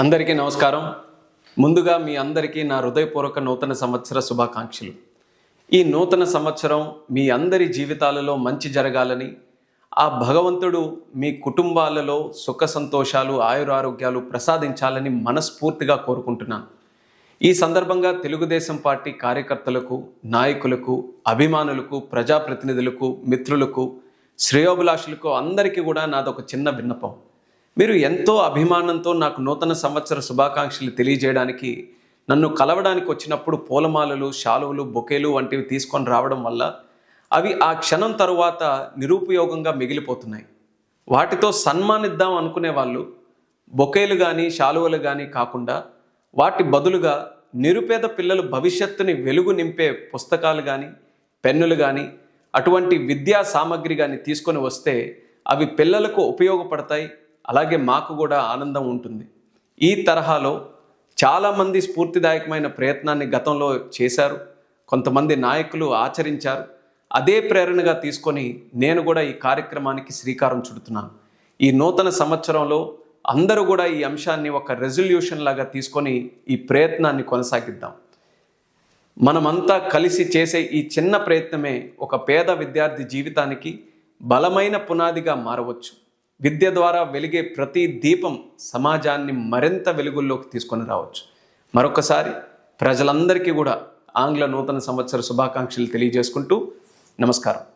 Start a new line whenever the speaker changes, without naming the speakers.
అందరికీ నమస్కారం. ముందుగా మీ అందరికీ నా హృదయపూర్వక నూతన సంవత్సర శుభాకాంక్షలు. ఈ నూతన సంవత్సరం మీ అందరి జీవితాలలో మంచి జరగాలని ఆ భగవంతుడు మీ కుటుంబాలలో సుఖ సంతోషాలు ఆయురారోగ్యాలు ప్రసాదించాలని మనస్ఫూర్తిగా కోరుకుంటున్నాను. ఈ సందర్భంగా తెలుగుదేశం పార్టీ కార్యకర్తలకు నాయకులకు అభిమానులకు ప్రజాప్రతినిధులకు మిత్రులకు శ్రేయోభిలాషులకు అందరికీ కూడా నాదొక చిన్న విన్నపం. మీరు ఎంతో అభిమానంతో నాకు నూతన సంవత్సర శుభాకాంక్షలు తెలియజేయడానికి నన్ను కలవడానికి వచ్చినప్పుడు పూలమాలలు శాలువలు బొకేలు వంటివి తీసుకొని రావడం వల్ల అవి ఆ క్షణం తరువాత నిరుపయోగంగా మిగిలిపోతున్నాయి. వాటితో సన్మానిద్దాం అనుకునే వాళ్ళు బొకేలు కానీ శాలువలు కానీ కాకుండా వాటి బదులుగా నిరుపేద పిల్లలు భవిష్యత్తుని వెలుగు నింపే పుస్తకాలు కానీ పెన్నులు కానీ అటువంటి విద్యా సామాగ్రి కానీ తీసుకొని వస్తే అవి పిల్లలకు ఉపయోగపడతాయి అలాగే మాకు కూడా ఆనందం ఉంటుంది. ఈ తరహాలో చాలామంది స్ఫూర్తిదాయకమైన ప్రయత్నాన్ని గతంలో చేశారు. కొంతమంది నాయకులు ఆచరించారు. అదే ప్రేరణగా తీసుకొని నేను కూడా ఈ కార్యక్రమానికి శ్రీకారం చుడుతున్నాను. ఈ నూతన సంవత్సరంలో అందరూ కూడా ఈ అంశాన్ని ఒక రెజల్యూషన్ లాగా తీసుకొని ఈ ప్రయత్నాన్ని కొనసాగిద్దాం. మనమంతా కలిసి చేసే ఈ చిన్న ప్రయత్నమే ఒక పేద విద్యార్థి జీవితానికి బలమైన పునాదిగా మారవచ్చు. విద్య ద్వారా వెలిగే ప్రతి దీపం సమాజాన్ని మరింత వెలుగుల్లోకి తీసుకొని రావచ్చు. మరొకసారి ప్రజలందరికీ కూడా ఆంగ్ల నూతన సంవత్సర శుభాకాంక్షలు తెలియజేసుకుంటూ నమస్కారం.